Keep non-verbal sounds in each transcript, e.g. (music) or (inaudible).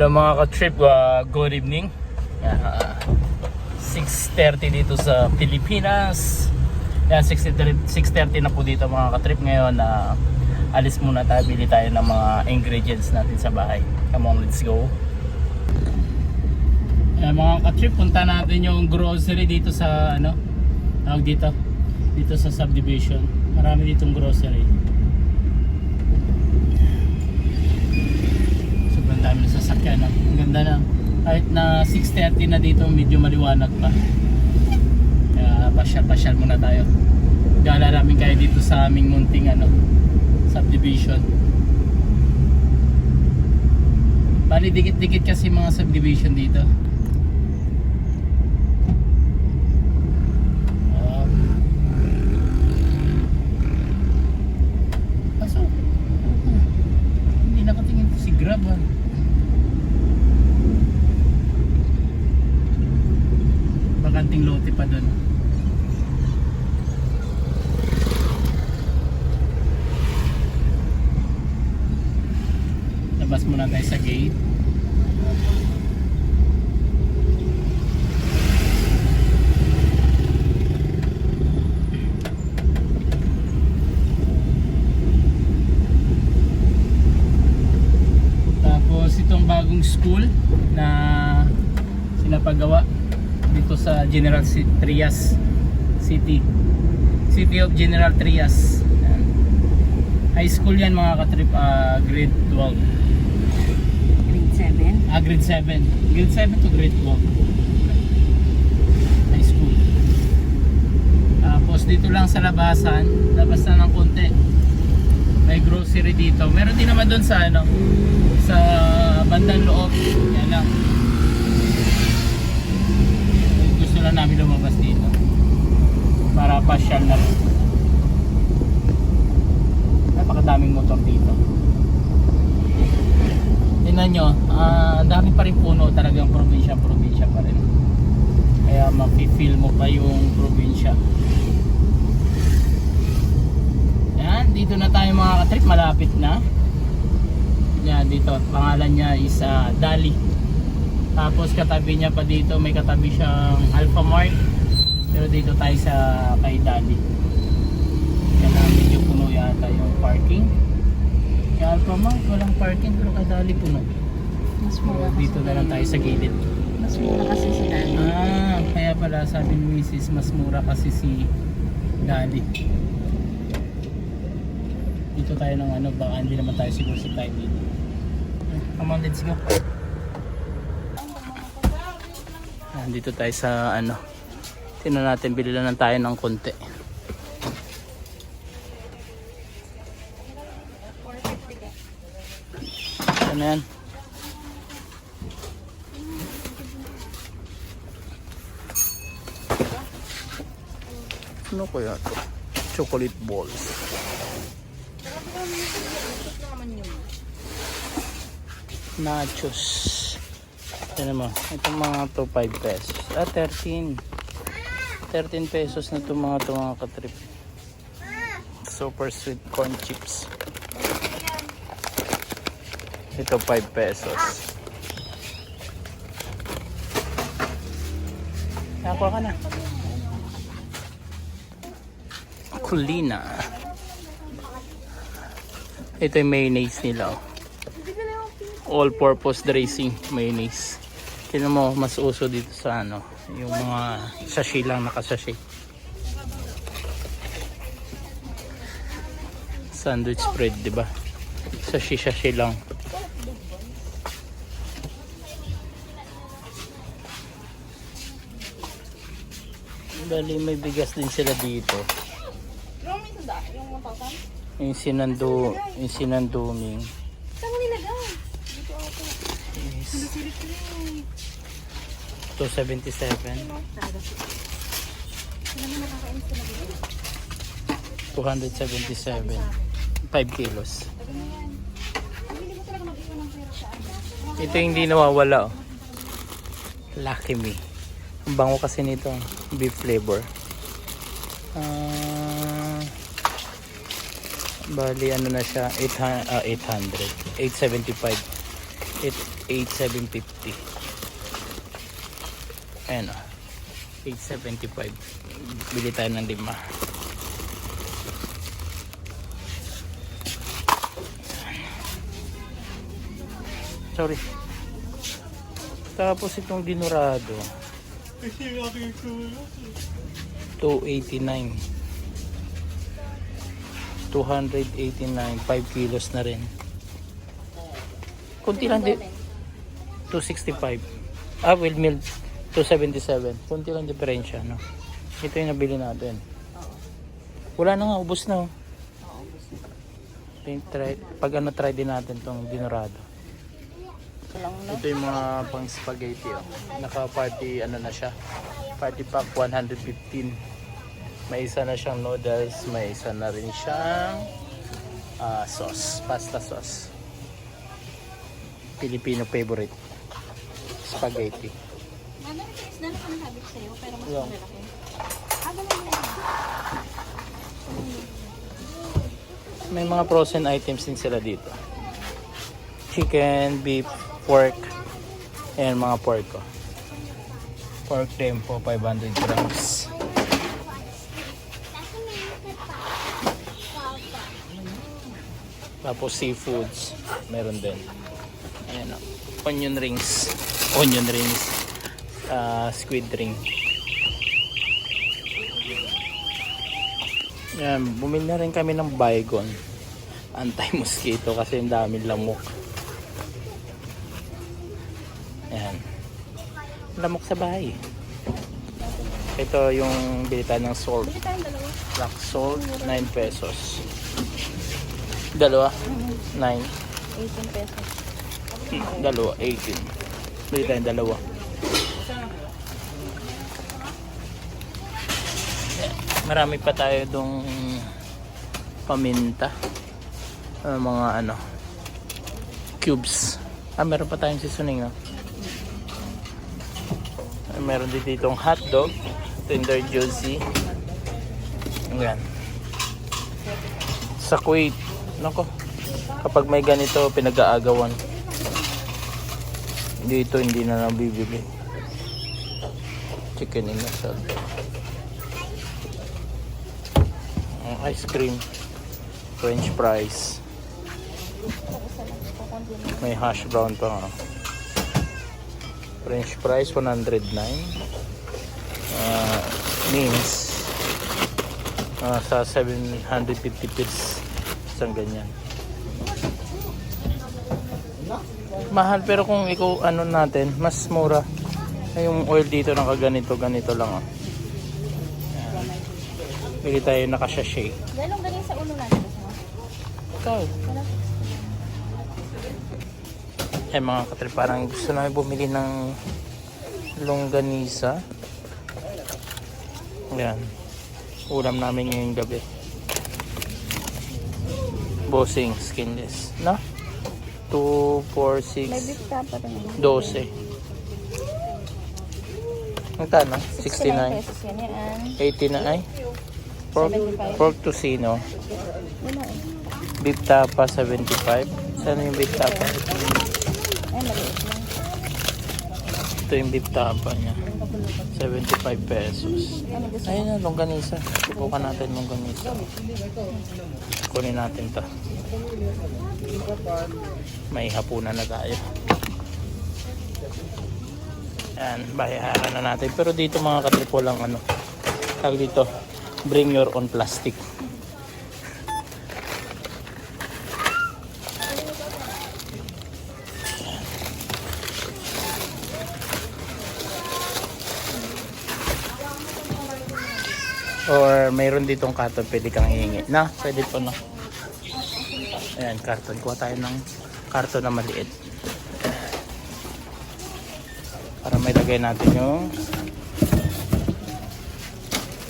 Hello mga ka-trip, uh, good evening. Uh, 6.30 dito sa Pilipinas. Yan, 6.30 6.30 na po dito mga ka-trip ngayon. na alis muna tayo, bili tayo ng mga ingredients natin sa bahay. Come on, let's go. Yan, mga ka-trip, punta natin yung grocery dito sa ano, tawag dito, dito sa subdivision. Marami ditong grocery. Sobrang dami ng sasakyan. Ang ganda na. Kahit na 6.30 na dito medyo maliwanag pa. Kaya pasyal pasyal muna tayo. Gala namin kayo dito sa aming munting ano subdivision. Bali dikit dikit kasi mga subdivision dito Ah. Pasok. Hindi nakatingin to si Grab ah. ha. Bakanting lote pa doon. Labas muna tayo sa gate. Tapos itong bagong school na sinapagawa sa General Trias City. City of General Trias. Yan. High school yan mga katrip, ah, grade 12. Grade 7. Ah, grade 7. Grade 7 to grade 12. High school. Tapos dito lang sa labasan, labas na ng konti. May grocery dito. Meron din naman doon sa ano, sa bandang loob. Yan lang. Namin lumabas dito. Para pasyal na rin. Napakadaming motor dito. Tingnan nyo, ang dami pa rin puno talagang probinsya, probinsya pa rin. Kaya mafe-feel mo pa yung probinsya. Yan, dito na tayo mga katrip, malapit na. Yan, dito, pangalan niya is ah, Dali. Tapos katabi niya pa dito, may katabi siyang Alpha Mart. Pero dito tayo sa kay Dali. Yan na, medyo puno yata yung parking. Kay Alpha Mart, walang parking, pero kay Dali puno. Mas So, mura kasi. dito na lang tayo sa gilid. Mas mura kasi si Dali. Ah, kaya pala sabi ni Mrs. mas mura kasi si Dali. Dito tayo ng ano, baka hindi naman tayo siguro sa tayo dito. Come on, let's go. Ah, dito tayo sa ano. Tingnan natin, bili lang tayo ng konti. Ano yan? Ano kaya to? Chocolate balls. Nachos. Yan mo. Itong mga to 5 pesos. Ah, 13. 13 pesos na itong mga to mga katrip. Super sweet corn chips. Ito 5 pesos. Nakakuha ka na. Kulina. Ito yung mayonnaise nila. oh. All-purpose dressing mayonnaise. Tingnan mo, mas uso dito sa ano, yung mga sachet lang nakasachet. Sandwich spread, di ba? Sachet-sachet lang. Bali, may bigas din sila dito. Yung sinando, yung sinanduming. 277. 277. 5 kilos. Ito yung hindi nawawala. Oh. Lucky me. Ang bango kasi nito. Beef flavor. Uh, bali ano na siya. 800. Uh, 800. 875. 8, 8750. Ayan o. 875. Bili tayo ng lima. Sorry. Tapos itong dinurado. 289. 289. 5 kilos na rin. Kunti lang din. 265. Ah, well, milk. 277. Kunti lang diferensya, no? Ito yung nabili natin. Wala na nga, ubos na. oh. Ito yung try, pag ano, try din natin tong dinurado. Ito yung mga pang spaghetti. Oh. Naka-party, ano na siya. Party pack 115. May isa na siyang noodles. May isa na rin siyang ah, sauce. Pasta sauce. Filipino favorite. Spaghetti. Ano rin is na naman habit sa'yo, pero mas malaki. Ah, ganun yan. May mga frozen items din sila dito. Chicken, beef, pork. Ayan mga pork ko. Pork tempo 500 grams. Tapos seafoods, meron din. Ayan o. Onion rings. Onion rings. Ah, squid ring. Yan, bumili na rin kami ng Baygon. Anti-mosquito kasi ang daming lamok. Yan. Lamok sa bahay. Ito yung bilita ng salt. Black salt, 9 pesos. Dalawa, 9. 18 pesos. Hmm, Dalawa, 18. Bili tayong dalawa. Marami pa tayo dong paminta. Ah, mga ano, cubes. Ah, meron pa tayong seasoning, no? Ah, Meron din ditong hotdog, tender juicy. Ayan. Sa Kuwait, nako, kapag may ganito, pinag-aagawan. Dito hindi na nabibili. Chicken inasal. Ang ice cream. French fries. May hash brown pa nga. French fries 109. Uh, means ah, sa 750 piece isang ganyan. Mahal pero kung ikaw ano natin, mas mura. Yung oil dito nakaganito, ganito lang oh. Ayan. Bili tayo naka-sachet. Galong ganyan sa ulo natin. Ikaw. Wala. Eh mga katrip, parang gusto namin bumili ng longganisa. Yan. Ulam namin ngayong gabi. Bossing, skinless. Na? 2, 4, May 6, beef tapa rin. 12. Magkano? 69 69. pesos yan. 80 na ay. Pork, 75. pork tocino. Beef tapa 75. Saan yung beef tapa? Ito yung beef tapa niya. 75 pesos. Ayun na, longganisa. Subukan natin longganisa. Kunin natin to. May hapunan na tayo. Yan, bayaran na natin. Pero dito mga katripo lang ano. Tag dito, bring your own plastic. Or mayroon ditong karton pwede kang hihingi. Na, pwede po na. Ayan, karton. Kuha tayo ng karton na maliit. Para may lagay natin yung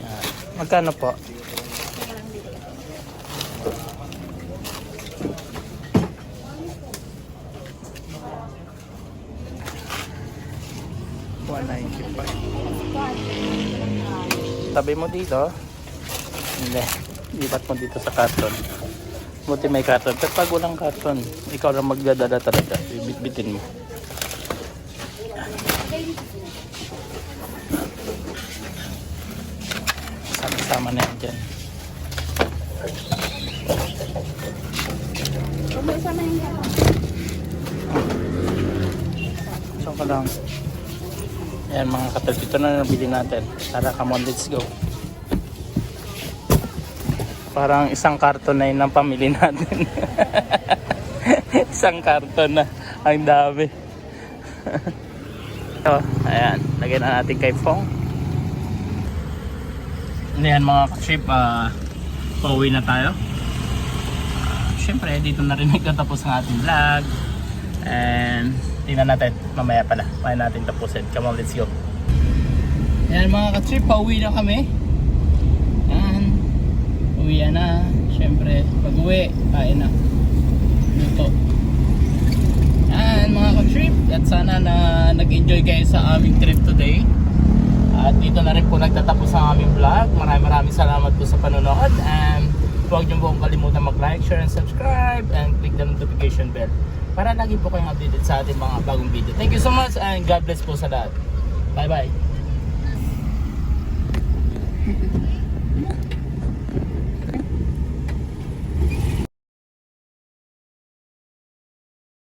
Ayan. Magkano po? $195. Tabi mo dito. Hindi. Lipat mo dito sa karton. Buti may karton. Pero pag walang karton, ikaw lang magdadala talaga. Bibitbitin mo. Sama-sama na yan dyan. So ka lang. Ayan mga katal, dito na nabili natin. Tara, come on, let's go. Parang isang karton na yun ang pamili natin. (laughs) isang karton na. Ang dami. (laughs) so, ayan. Lagyan na natin kay Fong. Ayan mga ka-trip, ah, pauwi na tayo. Ah, Siyempre, dito na rin (laughs) nagtatapos ang ating vlog. And tingnan natin mamaya pala. Mamaya natin tapusin. Come on, let's go. Yan mga ka-trip, pauwi na kami. Yan. Uwi na. Siyempre, pag uwi, kain na. Luto. Yan mga ka-trip. At sana na nag-enjoy kayo sa aming trip today. At dito na rin po nagtatapos ang aming vlog. Maraming maraming salamat po sa panonood and huwag niyo pong kalimutan mag-like, share, and subscribe and click the notification bell para lagi po kayong updated sa ating mga bagong video. Thank you so much and God bless po sa lahat. Bye-bye.